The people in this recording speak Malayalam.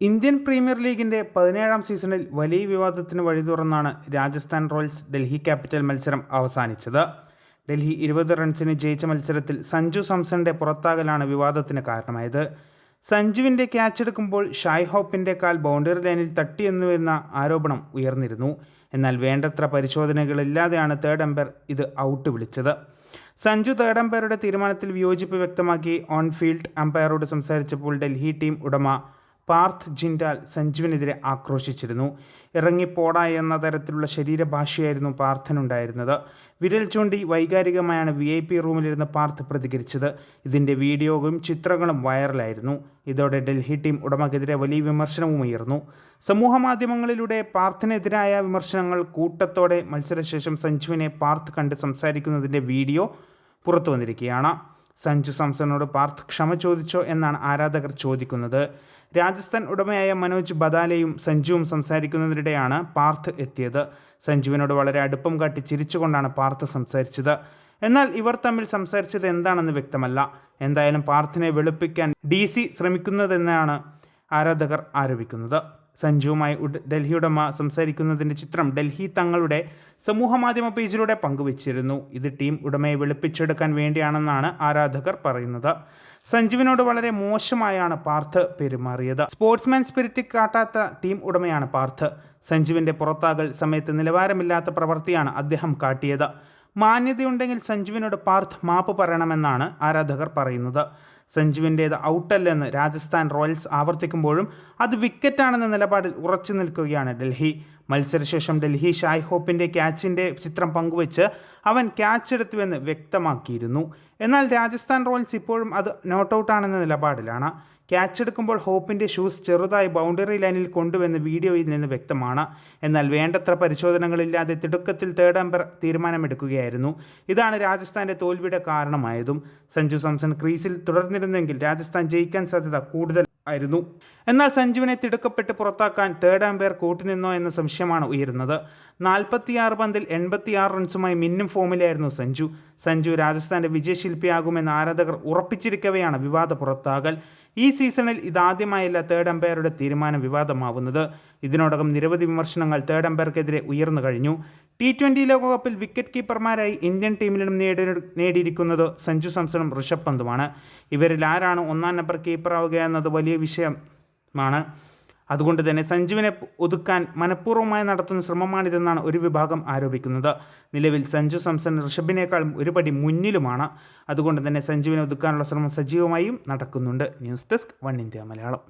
ഇന്ത്യൻ പ്രീമിയർ ലീഗിന്റെ പതിനേഴാം സീസണിൽ വലിയ വിവാദത്തിന് വഴി തുറന്നാണ് രാജസ്ഥാൻ റോയൽസ് ഡൽഹി ക്യാപിറ്റൽ മത്സരം അവസാനിച്ചത്. ഡൽഹി ഇരുപത് റൺസിന് ജയിച്ച മത്സരത്തിൽ സഞ്ജു സാംസന്റെ പുറത്താകലാണ് വിവാദത്തിന് കാരണമായത്. സഞ്ജുവിന്റെ ക്യാച്ച് എടുക്കുമ്പോൾ ഷായ് ഹോപ്പിന്റെ കാൽ ബൗണ്ടറി ലൈനിൽ തട്ടിയെന്നുവെന്ന ആരോപണം ഉയർന്നിരുന്നു. എന്നാൽ വേണ്ടത്ര പരിശോധനകളില്ലാതെയാണ് തേർഡ് അമ്പയർ ഇത് ഔട്ട് വിളിച്ചത്. സഞ്ജു തേർഡ് അമ്പയറുടെ തീരുമാനത്തിൽ വിയോജിപ്പ് വ്യക്തമാക്കി ഓൺ ഫീൽഡ് അമ്പയറോട് സംസാരിച്ചപ്പോൾ ഡൽഹി ടീം ഉടമ പാർത്ത് ജിൻഡാൽ സഞ്ജുവിനെതിരെ ആക്രോശിച്ചിരുന്നു. ഇറങ്ങിപ്പോടാ എന്ന തരത്തിലുള്ള ശരീരഭാഷയായിരുന്നു പാർത്ഥനുണ്ടായിരുന്നത്. വിരൽ ചൂണ്ടി വൈകാരികമായാണ് വി ഐ പി റൂമിലിരുന്ന് പാർത്ത് പ്രതികരിച്ചത്. ഇതിന്റെ വീഡിയോകളും ചിത്രങ്ങളും വൈറലായിരുന്നു. ഇതോടെ ഡൽഹി ടീം ഉടമക്കെതിരെ വലിയ വിമർശനവും ഉയർന്നു. സമൂഹ മാധ്യമങ്ങളിലൂടെ പാർത്ഥിനെതിരായ വിമർശനങ്ങൾ കൂട്ടത്തോടെ മത്സരശേഷം സഞ്ജുവിനെ പാർത്ത് കണ്ട് സംസാരിക്കുന്നതിന്റെ വീഡിയോ പുറത്തു വന്നിരിക്കുകയാണ് സഞ്ജു സാംസണോട് പാർത്ത് ക്ഷമ ചോദിച്ചോ എന്നാണ് ആരാധകർ ചോദിക്കുന്നത്. രാജസ്ഥാൻ ഉടമയായ മനോജ് ബദാലയും സഞ്ജുവും സംസാരിക്കുന്നതിനിടെയാണ് പാർത്ത് എത്തിയത്. സഞ്ജുവിനോട് വളരെ അടുപ്പം കാട്ടി ചിരിച്ചുകൊണ്ടാണ് പാർത്ത് സംസാരിച്ചത്. എന്നാൽ ഇവർ തമ്മിൽ സംസാരിച്ചത് എന്താണെന്ന് വ്യക്തമല്ല. എന്തായാലും പാർത്ഥിനെ വെളുപ്പിക്കാൻ ഡി സി ശ്രമിക്കുന്നതെന്നാണ് ആരാധകർ ആരോപിക്കുന്നത്. സഞ്ജുവുമായി ഡൽഹി ഉടമ സംസാരിക്കുന്നതിന്റെ ചിത്രം ഡൽഹി തങ്ങളുടെ സമൂഹമാധ്യമ പേജിലൂടെ പങ്കുവച്ചിരുന്നു. ഇത് ടീം ഉടമയെ വെളുപ്പിച്ചെടുക്കാൻ വേണ്ടിയാണെന്നാണ് ആരാധകർ പറയുന്നത്. സഞ്ജുവിനോട് വളരെ മോശമായാണ് പാർത്ഥ് പെരുമാറിയത്. സ്പോർട്സ്മാൻ സ്പിരിറ്റ് കാട്ടാത്ത ടീം ഉടമയാണ് പാർത്ഥ്. സഞ്ജുവിന്റെ പുറത്താകൽ സമയത്ത് നിലവാരമില്ലാത്ത പ്രവൃത്തിയാണ് അദ്ദേഹം കാട്ടിയത്. മാന്യതയുണ്ടെങ്കിൽ സഞ്ജുവിനോട് പാർത്ത് മാപ്പ് പറയണമെന്നാണ് ആരാധകർ പറയുന്നത്. സഞ്ജുവിന്റേത് ഔട്ടല്ലെന്ന് രാജസ്ഥാൻ റോയൽസ് ആവർത്തിക്കുമ്പോഴും അത് വിക്കറ്റാണെന്ന നിലപാടിൽ ഉറച്ചു നിൽക്കുകയാണ് ഡൽഹി. മത്സരശേഷം ഡൽഹി ഷായ് ഹോപ്പിന്റെ ക്യാച്ചിന്റെ ചിത്രം പങ്കുവച്ച് അവൻ ക്യാച്ച് എടുത്തുവെന്ന് വ്യക്തമാക്കിയിരുന്നു. എന്നാൽ രാജസ്ഥാൻ റോയൽസ് ഇപ്പോഴും അത് നോട്ട് ഔട്ടാണെന്ന നിലപാടിലാണ്. ക്യാച്ച് എടുക്കുമ്പോൾ ഹോപ്പിന്റെ ഷൂസ് ചെറുതായി ബൗണ്ടറി ലൈനിൽ കൊണ്ടുവന്ന് വീഡിയോയിൽ നിന്ന് വ്യക്തമാണ്. എന്നാൽ വേണ്ടത്ര പരിശോധനകളില്ലാതെ തിടുക്കത്തിൽ തേർഡ് അമ്പർ തീരുമാനമെടുക്കുകയായിരുന്നു. ഇതാണ് രാജസ്ഥാന്റെ തോൽവിയുടെ കാരണമായതും. സഞ്ജു സാംസൺ ക്രീസിൽ തുടർന്നിരുന്നെങ്കിൽ രാജസ്ഥാൻ ജയിക്കാൻ സാധ്യത കൂടുതൽ ആയിരുന്നു എന്നാൽ സഞ്ജുവിനെ തിടുക്കപ്പെട്ട് പുറത്താക്കാൻ തേർഡ് അമ്പയർ കൂട്ടുനിന്നോ എന്ന സംശയമാണ് ഉയരുന്നത്. നാൽപ്പത്തിയാറ് പന്തിൽ എൺപത്തിയാറ് റൺസുമായി മിന്നും ഫോമിലായിരുന്നു സഞ്ജു. സഞ്ജു രാജസ്ഥാന്റെ വിജയശില്പിയാകുമെന്ന് ആരാധകർ ഉറപ്പിച്ചിരിക്കവെയാണ് വിവാദ പുറത്താകൽ. ഈ സീസണിൽ ഇതാദ്യമായല്ല തേർഡ് അമ്പയറുടെ തീരുമാനം വിവാദമാവുന്നത്. ഇതിനോടകം നിരവധി വിമർശനങ്ങൾ തേർഡ് അമ്പയർക്കെതിരെ ഉയർന്നു കഴിഞ്ഞു. ടി ട്വന്റി ലോകകപ്പിൽ വിക്കറ്റ് കീപ്പർമാരായി ഇന്ത്യൻ ടീമിലും നേടി നേടിയിരിക്കുന്നത് സഞ്ജു സാംസണും ഋഷഭ് പന്തുമാണ്. ഇവരിൽ ആരാണ് ഒന്നാം നമ്പർ കീപ്പറാവുക എന്നത് വലിയ വിഷയമാണ്. അതുകൊണ്ട് തന്നെ സഞ്ജുവിനെ ഒതുക്കാൻ മനഃപൂർവമായി നടത്തുന്ന ശ്രമമാണിതെന്നാണ് ഒരു വിഭാഗം ആരോപിക്കുന്നത്. നിലവിൽ സഞ്ജു സംസൺ ഋഷഭിനേക്കാളും ഒരുപടി മുന്നിലുമാണ്. അതുകൊണ്ട് തന്നെ സഞ്ജുവിനെ ഒതുക്കാനുള്ള ശ്രമം സജീവമായും നടക്കുന്നുണ്ട്. News desk one India Malayalam.